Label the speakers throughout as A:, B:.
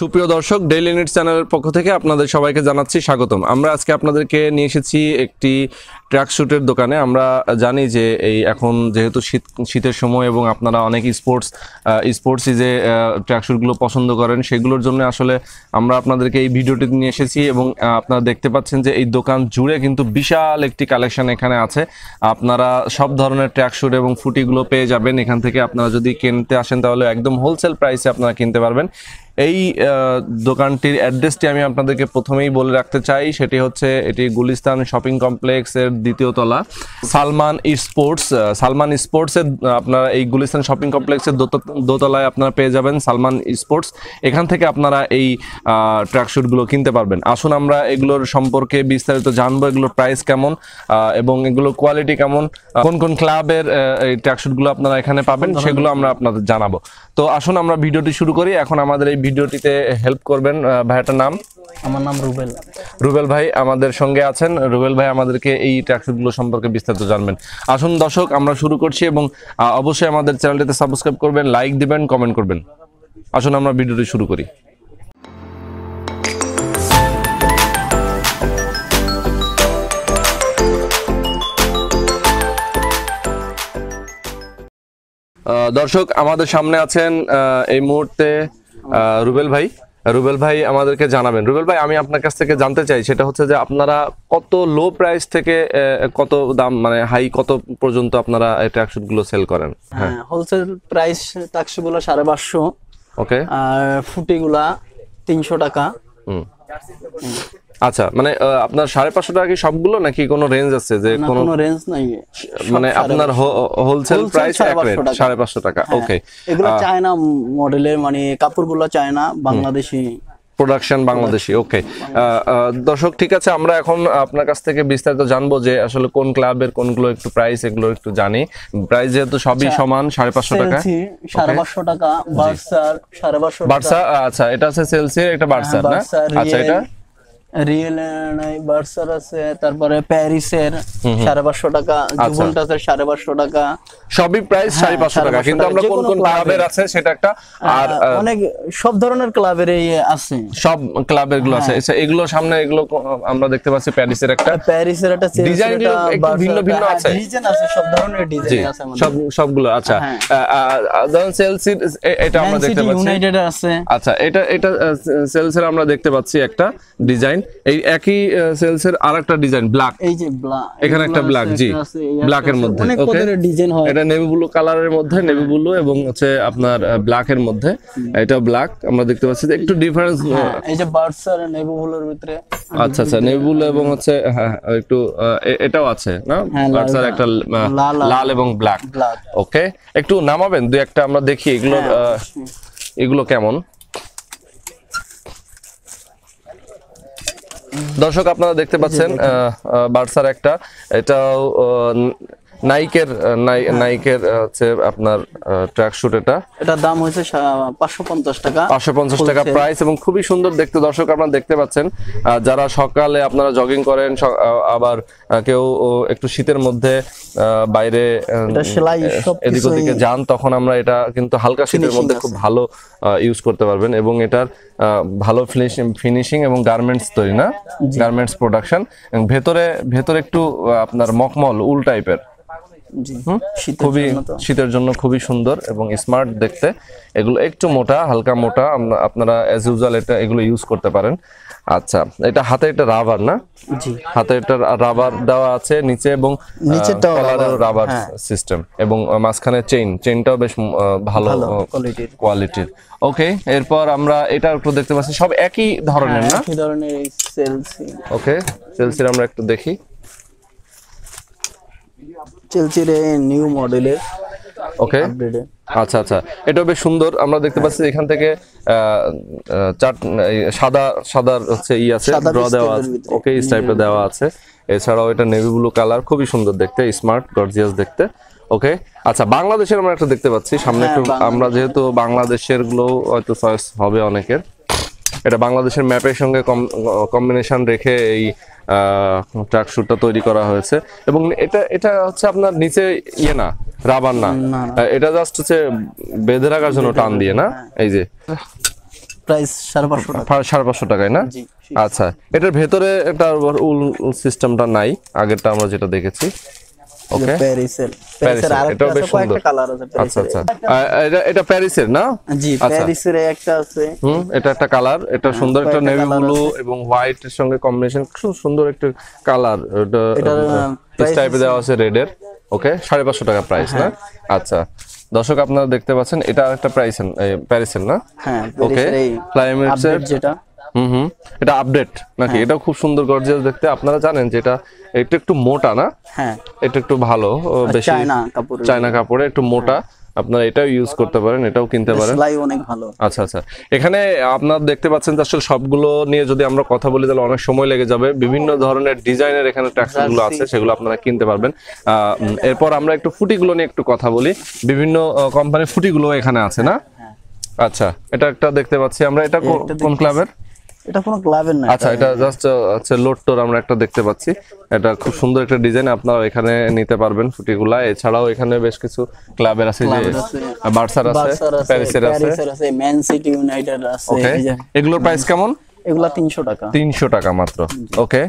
A: সুপ্রিয় দর্শক daily NEET চ্যানেলের পক্ষ থেকে আপনাদের সবাইকে জানাচ্ছি স্বাগতম। আমরা আজকে আপনাদেরকে নিয়ে এসেছি একটি ট্র্যাক শুটের দোকানে। আমরা জানি যে এই এখন যেহেতু শীত, শীতের সময় এবং আপনারা অনেক স্পোর্টস স্পোর্টসই যে ট্র্যাক শুটগুলো পছন্দ করেন, সেগুলোর জন্য আসলে আমরা আপনাদেরকে এই ভিডিওটি নিয়ে এসেছি এবং আপনারা দেখতে পাচ্ছেন যে এই দোকান জুড়ে কিন্তু বিশাল একটি কালেকশন এখানে আছে। আপনারা সব ধরনের ট্র্যাক শুট এবং ফুটিগুলো পেয়ে যাবেন। এখান থেকে আপনারা যদি কিনতে আসেন তাহলে একদম হোলসেল প্রাইসে আপনারা কিনতে পারবেন। এই দোকানটির অ্যাড্রেসটি আমি আপনাদেরকে প্রথমেই বলে রাখতে চাই সেটি হচ্ছে এটি গুলিস্তান শপিং কমপ্লেক্সের দ্বিতীয় তলা সালমান স্পোর্টস সালমান স্পোর্টসের আপনারা এই গুলিস্তান শপিং কমপ্লেক্সের দোতলায় আপনারা পেয়ে যাবেন সালমান স্পোর্টস। এখান থেকে আপনারা এই ট্র্যাকশুটগুলো কিনতে পারবেন। আসুন আমরা এগুলোর সম্পর্কে বিস্তারিত জানব এগুলোর প্রাইস কেমন এবং এগুলোর কোয়ালিটি কেমন কোন কোন ক্লাবের এই ট্র্যাকশুটগুলো আপনারা এখানে পাবেন সেগুলো আমরা আপনাদের জানাব। তো আসুন আমরা ভিডিওটি শুরু করি। এখন আমাদের এই ভিডিওটিতে হেল্প করবেন ভাইয়াটার নাম?
B: আমার নাম রুবেল।
A: রুবেল ভাই আমাদের সঙ্গে আছেন। রুবেল ভাই আমাদেরকে এই ট্র্যাকশুটগুলো সম্পর্কে বিস্তারিত জানবেন। আসুন দর্শক আমরা শুরু করছি এবং অবশ্যই আমাদের চ্যানেলটিতে সাবস্ক্রাইব করবেন লাইক দিবেন কমেন্ট করবেন। আসুন আমরা ভিডিওটি শুরু করি। দর্শক আমাদের সামনে আছেন এই মুহূর্তে রুবেল ভাই রুবেল ভাই আমাদেরকে জানাবেন। রুবেল ভাই আমি আপনার কাছ থেকে জানতে চাই সেটা হচ্ছে যে আপনারা কত লো প্রাইস থেকে কত দাম মানে হাই কত পর্যন্ত আপনারা ট্র্যাকশুটগুলো সেল করেন?
B: হ্যাঁ। হোলসেল প্রাইস ট্র্যাকশুটগুলো সাড়ে পাঁচশো।
A: ওকে
B: আর ফুটি গুলা তিনশো টাকা।
A: হুম। আচ্ছা মানে আপনার সাড়ে পাঁচশো টাকা কি সবগুলো নাকি কোনো রেঞ্জ আছে যে কোনো
B: রেঞ্জ নাই।
A: মানে আপনার হোলসেল প্রাইস
B: সাড়ে পাঁচশো টাকা।
A: ওকে
B: এগুলো চায়না মডেলের মানে কাপড়গুলো China Bangladeshi.
A: Production Bangladeshi okay দর্শক ঠিক আছে আমরা এখন আপনার কাছ থেকে বিস্তারিত জানব যে আসলে কোন ক্লাবের কোনগুলো একটু প্রাইস এগুলো একটু জানি। প্রাইস যেহেতু সবই সমান সাড়ে পাঁচশো টাকা
B: সাড়ে পাঁচশো টাকা বার্সার সাড়ে পাঁচশো
A: বার্সা আচ্ছা এটা আছে সেলসির এটা বার্সার না? আচ্ছা এটা?
B: রিয়েল বার্সার আছে তারপরে প্যারিসের সাড়ে পাঁচশো টাকা
A: আচ্ছা।
B: জুভেন্টাসের সাড়ে পাঁচশো টাকা।
A: সবই প্রাইস সাড়ে পাঁচশো টাকা। কিন্তু আমরা কোন
B: কোন ক্লাবের।
A: ক্লাবের আছে সেটা একটা আর
B: আহ, অনেক সব ধরনের ক্লাবের আছে।
A: সব ক্লাবেরগুলো আছে। আচ্ছা, এগুলো সামনে এগুলো আমরা দেখতে পাচ্ছি প্যারিসের একটা
B: প্যারিসের একটা একটা,
A: ভিন্ন ভিন্ন
B: হ্যাঁ,
A: আছে?
B: ডিজাইন আছে সব ধরনের ডিজাইন আছে
A: সব সবগুলো আচ্ছা।
B: হ্যাঁ।
A: ধরুন এটা আমরা
B: ম্যান
A: দেখতে পাচ্ছি।
B: ইউনাইটেড আছে।
A: আচ্ছা এটা এটা সেলসের আমরা দেখতে পাচ্ছি একটা ডিজাইন এই একই সেলসের আরেকটা ডিজাইন ব্ল্যাক
B: এই যে ব্ল্যাক
A: এখানে একটা ব্ল্যাক জি ব্ল্যাকের মধ্যে
B: অনেক
A: ওকে
B: ডিজাইন হয়।
A: এটা নেভি ব্লু কালারের মধ্যে নেভি ব্লু এবং হচ্ছে আপনার ব্ল্যাক এর মধ্যে। এটা ব্ল্যাক আমরা দেখতে পাচ্ছি যে একটু ডিফারেন্স
B: হ্যাঁ, এই যে বার্সার নেভিবুলের ভিতরে।
A: আচ্ছা আচ্ছা নেভি ব্লু এবং হচ্ছে হ্যাঁ হ্যাঁ, একটু এটাও আছে না?
B: হ্যাঁ,
A: বার্সার একটা
B: লাল
A: এবং ব্ল্যাক ওকে একটু নামাবেন দুই একটা আমরা দেখি
B: হ্যাঁ,
A: আহ, এগুলো কেমন? দর্শক আপনারা দেখতে পাচ্ছেন বার্সার একটা। এটাও নাইকের নাই- নাইকের হচ্ছে আপনার ট্র্যাক শুট এটা।
B: এটার দাম হয়েছে পাঁচশো পঞ্চাশ টাকা।
A: পাঁচশো পঞ্চাশ টাকা প্রাইস এবং খুবই সুন্দর দেখতে দর্শক আপনারা দেখতে পাচ্ছেন। যারা সকালে আপনারা জগিং করেন আবার কেউ একটু শীতের মধ্যে বাইরে আহ,
B: এটা সেলাই
A: এদিক ওদিকে যান তখন আমরা এটা কিন্তু হালকা শীতের মধ্যে খুব ভালো ইউজ করতে পারবেন এবং এটার ভালো ফিনিশিং এবং গার্মেন্টস তৈরি না? গার্মেন্টস প্রোডাকশন ভেতরে ভেতরে একটু আপনার মকমল উল টাইপের খুবই শীতের জন্য খুবই সুন্দর এবং স্মার্ট দেখতে। এগুলো একটু মোটা হালকা মোটা আপনারা অ্যাজ ইউজুয়াল এটা এগুলো ইউজ করতে পারেন। আচ্ছা এটা হাতে এটা রাবার না?
B: জি।
A: হাতে এটা রাবার দেওয়া আছে নিচে এবং
B: নিচেরটাও
A: রাবার
B: হ্যাঁ।
A: সিস্টেম এবং মাঝখানে চেইন চেইনটাও বেশ ভালো
B: কোয়ালিটির
A: ওকে এরপর আমরা এটা একটু দেখতে পাচ্ছি। সব একই ধরনের না?
B: একই ধরনের এই সেলসি
A: ওকে সেলসির আমরা একটু দেখি।
B: চেলসির নিউ মডেলের
A: ওকে আচ্ছা আচ্ছা। এটাও বেশ সুন্দর। আমরা দেখতে পাচ্ছি এখান থেকে চাট সাদা সাদার হচ্ছে ই আছে ড্র দেওয়া আছে। ওকে এই টাইপের দেওয়া আছে। এছাড়াও এটা নেভি ব্লু কালার খুবই সুন্দর দেখতে স্মার্ট গর্জিয়াস দেখতে। ওকে আচ্ছা বাংলাদেশের আমরা একটা দেখতে পাচ্ছি। সামনে
B: হ্যাঁ,
A: একটু আমরা যেহেতু বাংলাদেশেরগুলো হয়তো চয়েস হবে অনেকের। এটা বাংলাদেশের ম্যাপের সঙ্গে কম্বিনেশন রেখে এই ট্রাক শুটটা তৈরি করা হয়েছে। এবং এটা এটা হচ্ছে আপনার নিচে ইয়ে না রাবার না। এটা জাস্ট হচ্ছে বেঁধে রাখার জন্য টান দিয়ে না? এই যে।
B: প্রাইস সাড়ে পাঁচশো টাকা।
A: পা- সাড়ে পাঁচশো টাকায় না? আচ্ছা এটার ভেতরে একটা উল সিস্টেমটা নাই আগেরটা আমরা যেটা দেখেছি। ওকে
B: প্যারিসের
A: প্যারিসের,
B: প্যারিসের আরেকটা আছে কয়েকটা কালার আছে
A: আচ্ছা আচ্ছা। এটা এটা প্যারিসের না?
B: জি প্যারিসের একটা আছে।
A: হুম এটা একটা কালার এটা সুন্দর একটা
B: হ্যাঁ,
A: নেভি ব্লু এবং হোয়াইট এর সঙ্গে কম্বিনেশন খুব সুন্দর একটা কালার টাইপে দেওয়া আছে রেড এর ওকে সাড়ে পাঁচশো টাকা প্রাইস না?
B: হ্যাঁ।
A: আচ্ছা। দর্শক আপনারা দেখতে পাচ্ছেন এটা একটা প্রাইস প্যারিসের না?
B: হ্যাঁ
A: ওকে
B: যেটা।
A: হুম হুম। এটা আপডেট নাকি?
B: হ্যাঁ।
A: এটাও খুব সুন্দর গর্জিয়াস দেখতে। আপনারা জানেন যে এটা একটু একটু মোটা না?
B: হ্যাঁ।
A: এটা একটু ভালো বেশি
B: চায়না কাপড়
A: চায়না কাপড়ে একটু মোটা। আপনারা এটাও ইউজ করতে পারেন এটাও কিনতে পারেন।
B: সেলাই অনেক ভালো।
A: আচ্ছা আচ্ছা। এখানে আপনার দেখতে পাচ্ছেন যে আসলে সবগুলো নিয়ে যদি আমরা কথা বলি তাহলে অনেক সময় লেগে যাবে। বিভিন্ন ধরনের ডিজাইনের এখানে ট্যাক্সগুলো আছে সেগুলো আপনারা কিনতে পারবেন। এরপর আমরা একটু ফুটিগুলো নিয়ে একটু কথা বলি। বিভিন্ন কোম্পানির ফুটিগুলো এখানে আছে না?
B: হ্যাঁ।
A: আচ্ছা এটা একটা দেখতে পাচ্ছি আমরা। এটা কোন ক্লাবের
B: এটা কোনো ক্লাবের না
A: আচ্ছা এটা জাস্ট হচ্ছে লোডটোর আমরা একটা দেখতে পাচ্ছি। এটা খুব সুন্দর একটা ডিজাইন আপনারা এখানে নিতে পারবেন ফুটিগুলা এছাড়াও এখানে বেশ কিছু ক্লাবের আছে যে বার্সার আছে প্যারিসের আছে।
B: ম্যান সিটি ইউনাইটেড আছে
A: এগুলোর প্রাইস কেমন?
B: এগুলা তিনশো টাকা।
A: তিনশো টাকা মাত্র। ওকে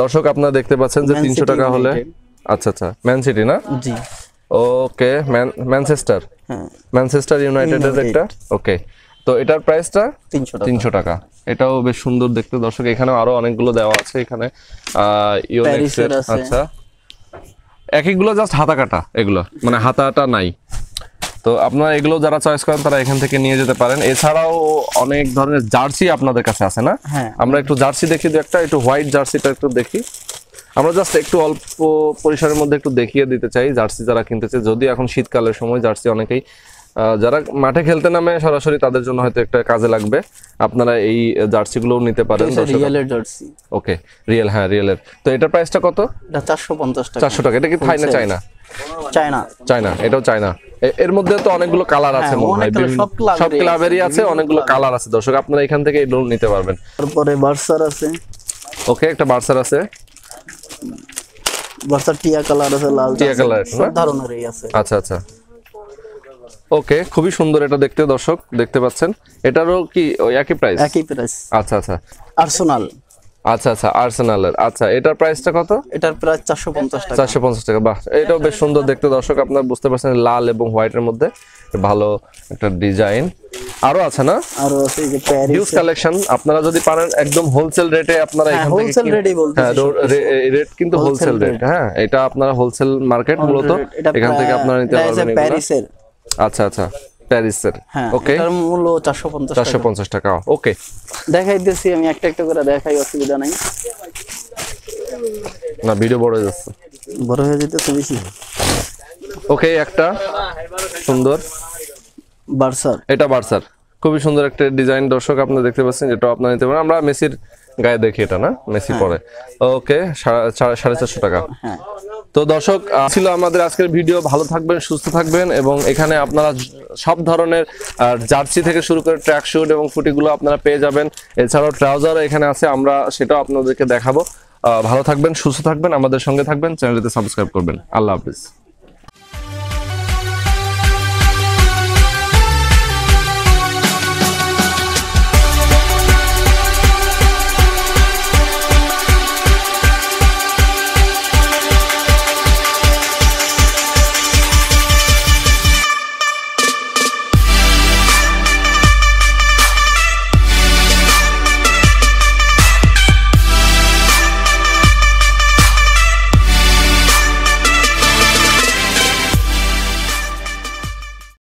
A: দর্শক আপনারা দেখতে পাচ্ছেন যে
B: Man
A: তিনশো
B: City
A: টাকা হলে আচ্ছা আচ্ছা। ম্যান সিটি না?
B: জি।
A: ওকে ম্যানচেস্টার।
B: হ্যাঁ।
A: ম্যানচেস্টার ইউনাইটেডের একটা? ওকে তো এটার প্রাইসটা
B: তিনশো টাকা।
A: তিনশো টাকা। এটাও বেশ সুন্দর দেখতে। দর্শক এখানেও আরও অনেকগুলো দেওয়া আছে এখানে। ইউনিক্সের। আচ্ছা। এক একগুলো জাস্ট হাতা কাটা এগুলো। মানে হাতাটা নাই। তো আপনারা এগুলো যারা চয়েস করেন তারা এখান থেকে নিয়ে যেতে পারেন। এছাড়াও অনেক ধরনের জার্সি আপনাদের কাছে আছে না?
B: হ্যাঁ।
A: আমরা একটু জার্সি দেখি দু একটা। একটু হোয়াইট জার্সিটা একটু দেখি। আমরা জাস্ট একটু অল্প পরিসরের মধ্যে একটু দেখিয়ে দিতে চাই জার্সি যারা কিনতে চায়। যদি এখন শীতকালের সময় জার্সি অনেকেই যারা মাঠে খেলতে নামে সরাসরি তাদের জন্য হয়তো একটা কাজে লাগবে। আপনারা এই জার্সিগুলোও নিতে পারেন
B: রিয়েলের জার্সি।
A: ওকে রিয়েল হ্যাঁ রিয়েলের। তো এটার প্রাইসটা কত?
B: চারশো পঞ্চাশ টাকা।
A: চারশো টাকা। এটা কি থাই না। চায়না
B: চায়না
A: চায়না এটাও চায়না এর মধ্যে তো অনেকগুলো কালার আছে
B: হ্যাঁ, সব
A: ক্লাবেরই
B: আছে,
A: অনেকগুলো কালার আছে। দর্শক আপনারা এখান থেকে এগুলো নিতে পারবেন।
B: তারপরে বার্সার আছে।
A: ওকে একটা বার্সার আছে।
B: বার্সার টিয়া কালার আছে লাল
A: টিয়া
B: আছে, সব ধরনেরই আছে।
A: আচ্ছা আচ্ছা। ওকে খুবই সুন্দর এটা দেখতে দর্শক দেখতে পাচ্ছেন। এটারও কি একই প্রাইস
B: একই প্রাইস
A: আচ্ছা আচ্ছা।
B: আর্সেনাল
A: আচ্ছা আচ্ছা আর্সেনালের আচ্ছা এটার প্রাইসটা কত?
B: এটার প্রাইস চারশো পঞ্চাশ টাকা।
A: চারশো পঞ্চাশ টাকা বাহ। এটাও বেশ সুন্দর দেখতে দর্শক আপনার বুঝতে পারছেন লাল এবং হোয়াইটের মধ্যে। ভালো একটা ডিজাইন আরও আছে না?
B: আরও আছে যে প্যারিস
A: হিউজ কালেকশন আপনারা যদি পারেন একদম হোলসেল রেটে আপনারা
B: হ্যাঁ,
A: এখান থেকে
B: wholesale
A: কিন-
B: rate-এই
A: হ্যাঁ রেট কিন্তু হোলসেল রেট হ্যাঁ এটা আপনারা হোলসেল মার্কেট মূলত এখান থেকে আপনারা নিতে পারবেন
B: প্যারিসের
A: আচ্ছা আচ্ছা। প্যারিসের
B: হ্যাঁ
A: ওকে
B: এটার মূল্য চারশো পঞ্চাশ
A: চারশো
B: টাকা
A: পঞ্চাশ টাকা ওকে
B: দেখাইতেছি আমি একটা একটা করে দেখাই অসুবিধা নাই।
A: না ভিডিও বড় হয়ে যাচ্ছে।
B: বড় হয়ে যেতেছে বেশি।
A: ওকে একটা। সুন্দর।
B: বার্সার।
A: এটা বার্সার। খুবই সুন্দর একটা ডিজাইন দর্শক আপনারা দেখতে পাচ্ছেন যেটা আপনারা নিতে পারেন আমরা মেসির গায়ে দেখি এটা না? মেসি পরে। ওকে সাড়ে চারশো টাকা।
B: হ্যাঁ।
A: তো দর্শক ছিল আমাদের আজকের ভিডিও। ভালো থাকবেন, সুস্থ থাকবেন এবং এখানে আপনারা সব ধরনের জার্সি থেকে শুরু করে ট্র্যাক শুট এবং ফুটিগুলো আপনারা পেয়ে যাবেন। এছাড়াও ট্রাউজার এখানে আছে, আমরা সেটাও আপনাদেরকে দেখাবো। ভালো থাকবেন, সুস্থ থাকবেন, আমাদের সঙ্গে থাকবেন, চ্যানেলটিতে সাবস্ক্রাইব করবেন। আল্লাহ হাফিজ।